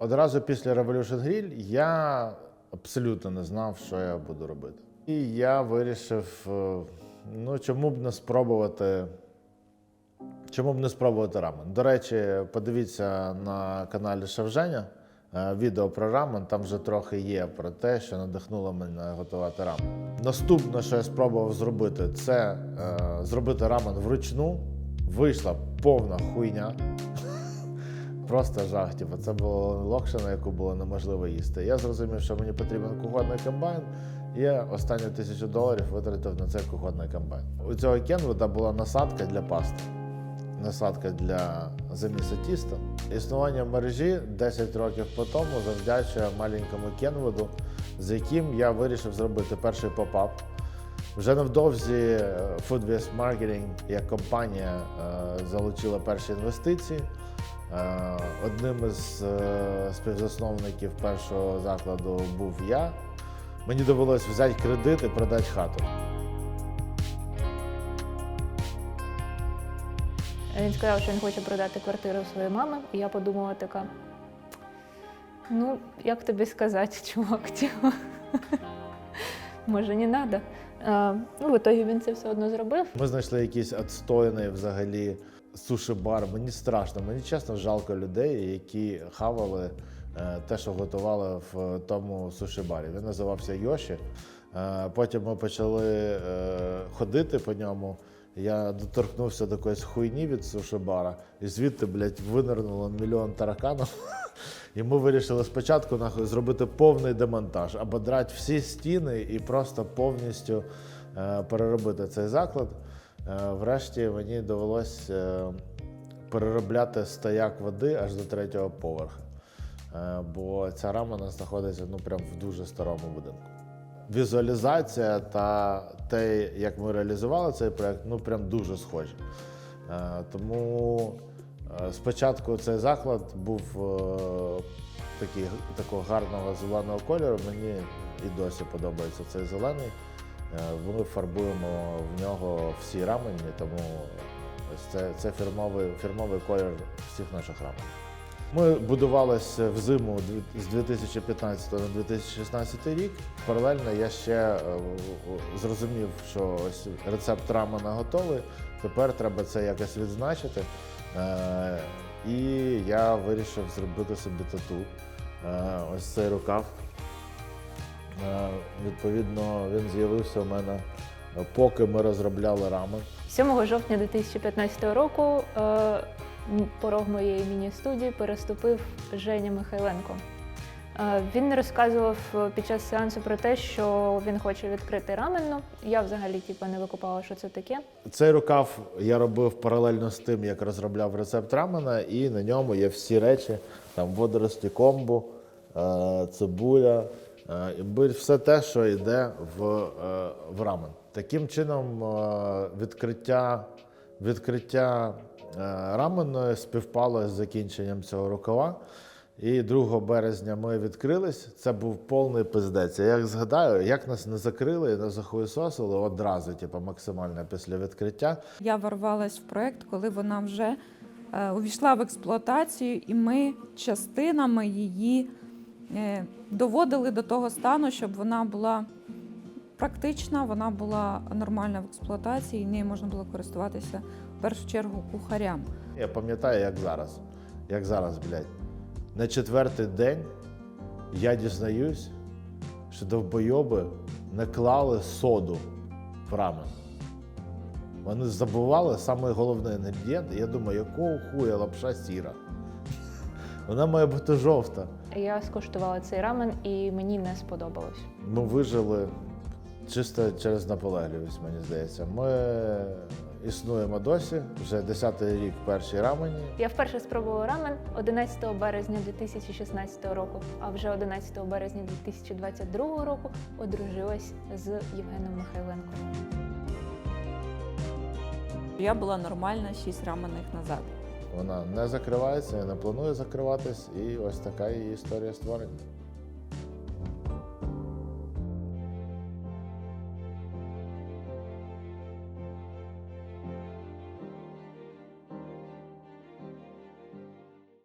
Одразу після Revolution Grill я абсолютно не знав, що я буду робити. І я вирішив, е, ну чому б не спробувати. Чому б не спробувати рамен? До речі, подивіться на каналі Шевженя е, відео про рамен. Там вже трохи є про те, що надихнуло мене готувати рамен. Наступне, що я спробував зробити, це е, зробити рамен вручну. Вийшла повна хуйня. Просто жах. Типу, це була локшина, яку було неможливо їсти. Я зрозумів, що мені потрібен кухонний комбайн. Я останню тисячу доларів витратив на цей кухонний комбайн. У цього Кенвуда була насадка для пасти, насадка для заміси тіста. Існування мережі 10 років по тому завдячує маленькому Кенвуду, з яким я вирішив зробити перший попап. Вже невдовзі е, Food Waste Marketing як компанія е, залучила перші інвестиції. Е, Одним із е, співзасновників першого закладу був я. Мені довелось взяти кредит і продати хату. Він сказав, що він хоче продати квартиру своєї мами, і я подумала така. Ну, як тобі сказати, чувак, типу, може, не треба. Ну, в ітогі він це все одно зробив. Ми знайшли якийсь відстойний взагалі суші-бар. Мені страшно, мені чесно жалко людей, які хавали е, те, що готували в тому суші-барі. Він називався Йоші. Е, Потім ми почали е, ходити по ньому. Я доторкнувся до якоїсь хуйні від суші-бара, і звідти, блядь, винирнуло мільйон тараканів. І ми вирішили спочатку нахуй зробити повний демонтаж, ободрати всі стіни і просто повністю е, переробити цей заклад. Е, врешті мені довелось е, переробляти стояк води аж до третього поверху. Е, бо ця рамена знаходиться ну, прям в дуже старому будинку. Візуалізація та те, як ми реалізували цей проект, ну прям дуже схожі. Тому спочатку цей заклад був такий, такого гарного зеленого кольору. Мені і досі подобається цей зелений. Е, Ми фарбуємо в нього всі рамені, тому це, це фірмовий, фірмовий колір всіх наших рамен. Ми будувалися в зиму з 2015 на 2016 рік. Паралельно я ще е, зрозумів, що ось рецепт рамена готовий. Тепер треба це якось відзначити. Е, І я вирішив зробити собі тату. Ось цей рукав. Е, Відповідно, він з'явився у мене, е, поки ми розробляли рамен. 7 жовтня 2015 року е, порог моєї міні-студії переступив Женя Михайленко. Він розказував під час сеансу про те, що він хоче відкрити раменну. Я взагалі типу, не викупала, що це таке. Цей рукав я робив паралельно з тим, як розробляв рецепт рамена, і на ньому є всі речі: там водорості комбу, цибуля, все те, що йде в, е, в рамен. Таким чином, е, відкриття, відкриття е, раменної співпало з закінченням цього рукава. І 2 березня ми відкрились. Це був повний пиздець. Я як згадаю, як нас не закрили, не захуєсосили одразу, типу, максимально після відкриття. Я ворвалась в проект, коли вона вже е, увійшла в експлуатацію, і ми частинами її е, доводили до того стану, щоб вона була практична, вона була нормальна в експлуатації, і нею можна було користуватися в першу чергу кухарям. Я пам'ятаю, як зараз. Як зараз, блядь. На четвертий день я дізнаюсь, що довбойоби не клали соду в рамен. Вони забували самий головний інгредієнт. Я думаю, якого хуя лапша сіра? Вона має бути жовта. Я скуштувала цей рамен і мені не сподобалось. Ми вижили чисто через наполегливість, мені здається. Ми існуємо досі, вже 10-й рік першій рамені. Я вперше спробувала рамен 11 березня 2016 року, а вже 11 березня 2022 року одружилась з Євгеном Михайленком. Я була нормальна 6 рамених назад. Вона не закривається, не планує закриватись, і ось така її історія створення.